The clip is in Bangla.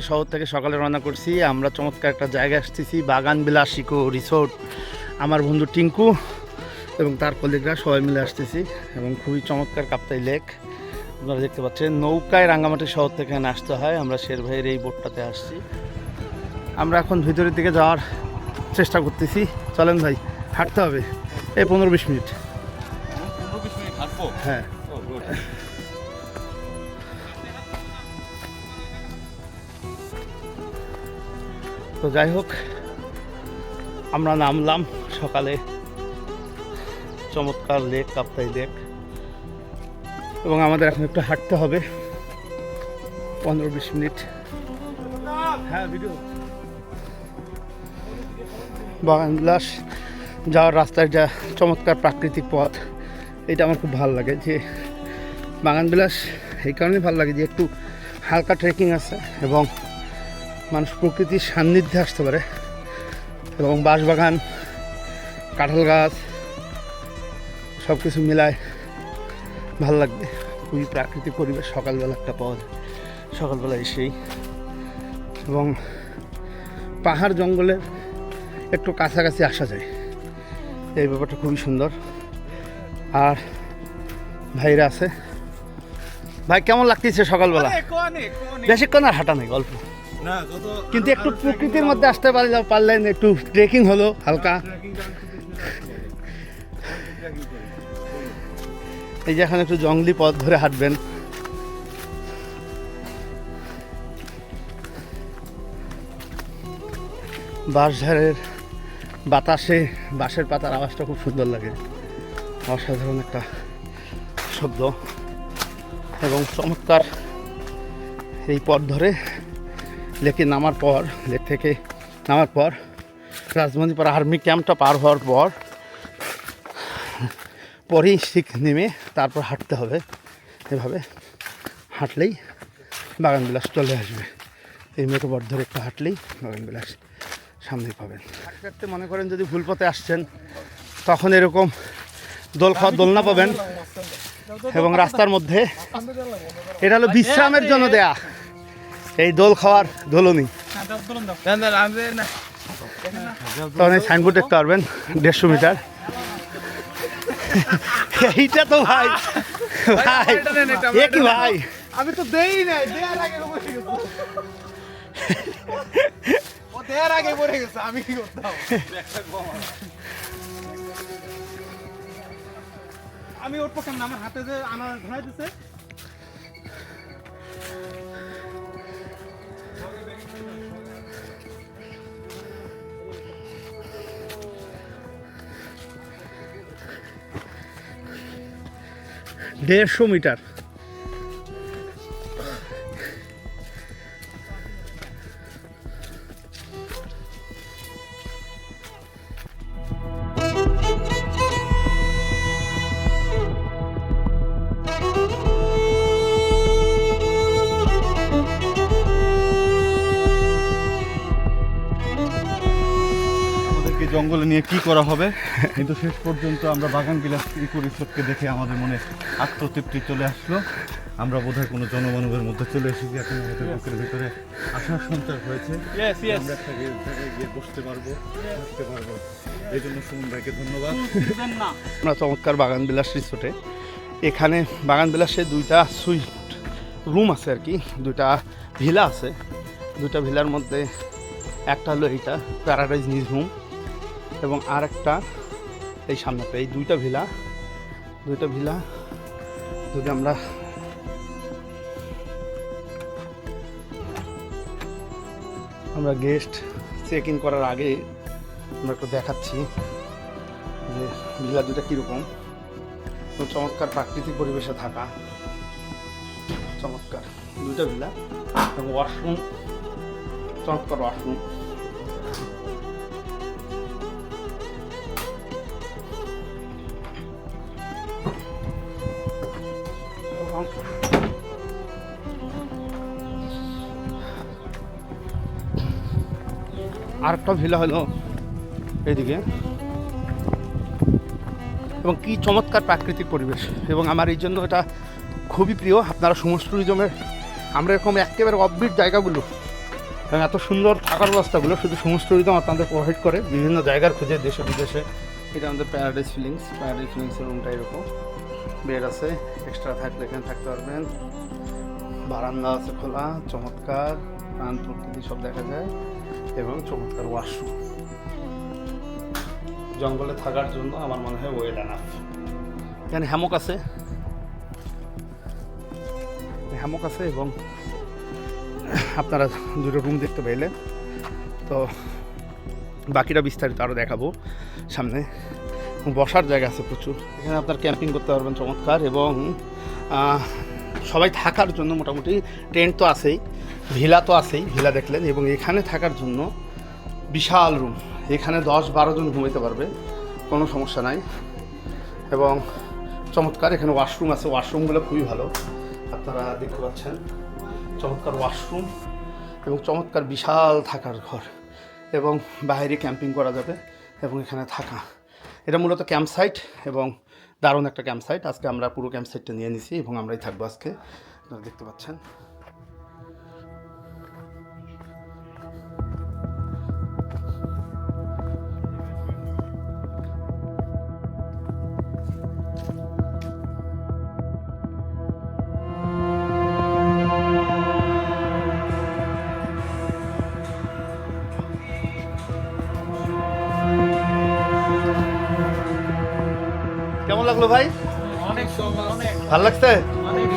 রাঙ্গামাটি শহর থেকে সকালে রওনা করছি। আমরা চমৎকার একটা জায়গায় আসতেছি বাগান বিলাসিকো রিসোর্ট। আমার বন্ধু টিঙ্কু এবং তার কলিগরা সবাই মিলে আসতেছি এবং খুবই চমৎকার কাপ্তাই লেক। আপনারা দেখতে পাচ্ছেন নৌকায় রাঙ্গামাটি শহর থেকে এখানে আসতে হয়। আমরা শের ভাইয়ের এই বোটটাতে আসছি। আমরা এখন ভিতরের দিকে যাওয়ার চেষ্টা করতেছি। চলেন ভাই হাঁটতে হবে। এই পনেরো বিশ মিনিট। হ্যাঁ। তো যাই হোক, আমরা নামলাম সকালে। চমৎকার লেক, কাপ্তাই লেক। এবং আমাদের এখন একটু হাঁটতে হবে। পনেরো বিশ মিনিট। হ্যাঁ ভিডিও বাগান বিলাস, যাওয়ার রাস্তায় যা চমৎকার প্রাকৃতিক পথ, এটা আমার খুব ভালো লাগে যে বাগান বিলাস, এই কারণেই ভালো লাগে যে একটু হালকা ট্রেকিং আছে এবং মানুষ প্রকৃতির সান্নিধ্যে আসতে পারে। এবং বাঁশবাগান কাঁঠাল গাছ সব কিছু মিলায় ভালো লাগবে। খুবই প্রাকৃতিক পরিবেশ সকালবেলা একটা পাওয়া যায়। সকালবেলা এসেই। এবং পাহাড় জঙ্গলের একটু কাছাকাছি আসা যায়। এই ব্যাপারটা খুবই সুন্দর। আর ভাইরা আছে। ভাই কেমন লাগতেছে সকালবেলা? বেশিক্ষণ আর হাঁটা নেই গল্প। কিন্তু একটু প্রকৃতির মধ্যে আসতে পারলে পারলেন একটু ট্রেকিং হলো, হালকা। এই যে এখন একটু জঙ্গলি পথ ধরে হাঁটবেন। বাঁশঝাড়ের বাতাসে, বাঁশের পাতার আওয়াজটা খুব সুন্দর লাগে। অসাধারণ একটা শব্দ। এবং চমৎকার এই পথ ধরে লেকে নামার পর, লেক থেকে নামার পর রাজমন্দিপাড়া আর্মি ক্যাম্পটা পার হওয়ার পর, পরেই শিখ নেমে তারপর হাঁটতে হবে। এভাবে হাঁটলেই বাগান বিলাস চলে আসবে। এই মেটো পথ ধরে একটু হাঁটলেই বাগান বিলাস সামনে পাবেন। হাঁটতে হাঁটতে মনে করেন যদি ভুল পথে আসছেন, তখন এরকম দোল খাওয়ার দোলনা পাবেন এবং রাস্তার মধ্যে, এটা হলো বিশ্রামের জন্য দেয়া। এই দোল খাওয়ার দোলনি। তখন এই সাইনবোর্ড দেখতে পারবেন, দেড়শো মিটার। এইটা তো ভাই ভাই কি ভাই? আমি তো দেই নাই, দেয়ার আগে দেয়ার আগে গেছে, আমি কি করতাম? আমি ওর পক্ষে আমার হাতে যে আনার ধরাই দিছে দেড়শো মিটার। জঙ্গলে নিয়ে কি করা হবে? কিন্তু শেষ পর্যন্ত আমরা বাগান বিলাস ইকো রিসোর্টকে দেখে আমাদের মনে আত্মতৃপ্তি চলে আসলো। আমরা বোধহয় কোনো জনমানবের মধ্যে চলে এসেছি এখন আমাদের বুকের ভিতরে আশার সঞ্চার হয়েছে। আমরা একটা গিয়ে- বসতে পারব বসতে পারব। এই জন্য সুমন ভাইকে ধন্যবাদ। আমরা চমৎকার বাগান বিলাস রিসোর্টে। এখানে বাগান বিলাসে দুইটা সুইট রুম আছে আর কি দুইটা ভিলা আছে। দুইটা ভিলার মধ্যে একটা হলো এইটা প্যারাডাইজ নিজ রুম এবং আর একটা এই সামনেটা এই দুইটা ভিলা দুইটা ভিলা যদি আমরা আমরা গেস্ট চেক ইন করার আগে আমরা একটু দেখাচ্ছি যে ভিলা দুটা কীরকম। চমৎকার প্রাকৃতিক পরিবেশে থাকা। চমৎকার। দুইটা ভিলা এবং ওয়াশরুম চমৎকার ওয়াশরুম আরেকটা ভিলা হলো এইদিকে। এবং কি চমৎকার প্রাকৃতিক পরিবেশ। এবং আমার এই জন্য এটা খুবই প্রিয়। আপনারা সমস্ত ট্যুরিজমের আমরা এরকম একেবারে অফবিট জায়গাগুলো এবং এত সুন্দর থাকার ব্যবস্থাগুলো শুধু সমস্ত ঋতু আপনাদের প্রোভাইড করে। বিভিন্ন জায়গার খুঁজে দেশে বিদেশে এটা আমাদের প্যারাডাইস ফিলিংস প্যারাডাইস ফিলিংসের রুমটা এরকম। বেড আছে এক্সট্রা থাকলে এখানে থাকতে পারবেন। বারান্দা আছে খোলা, চমৎকার, প্রাণ প্রকৃতি সব দেখা যায়, এবং চমৎকার ওয়াশরুম জঙ্গলে থাকার জন্য আমার মনে হয় ওয়েল এনাফ এখানে হ্যামক আছে। হ্যামক আছে এবং আপনারা দুটো রুম দেখতে পাইলেন। তো বাকিটা বিস্তারিত আরও দেখাবো সামনে। বসার জায়গা আছে প্রচুর। এখানে আপনার ক্যাম্পিং করতে পারবেন চমৎকার এবং সবাই থাকার জন্য মোটামুটি টেন্ট তো আছেই, ভিলা তো আছেই, ভিলা দেখলেন, এবং এখানে থাকার জন্য বিশাল রুম। এখানে দশ বারো জন ঘুমাইতে পারবে, কোনো সমস্যা নাই। এবং চমৎকার, এখানে ওয়াশরুম আছে, ওয়াশরুমগুলো খুবই ভালো, আপনারা দেখতে পাচ্ছেন। চমৎকার ওয়াশরুম এবং চমৎকার বিশাল থাকার ঘর। এবং বাইরে ক্যাম্পিং করা যাবে এবং এখানে থাকা। এটা মূলত ক্যাম্প সাইট এবং দারুণ একটা ক্যাম্প সাইট আজকে আমরা পুরো ক্যাম্প সাইটটা নিয়ে নিছি এবং আমরাই থাকব আজকে। আপনারা দেখতে পাচ্ছেন। লাগল ভাই? অনেক ভালো লাগছে? অনেক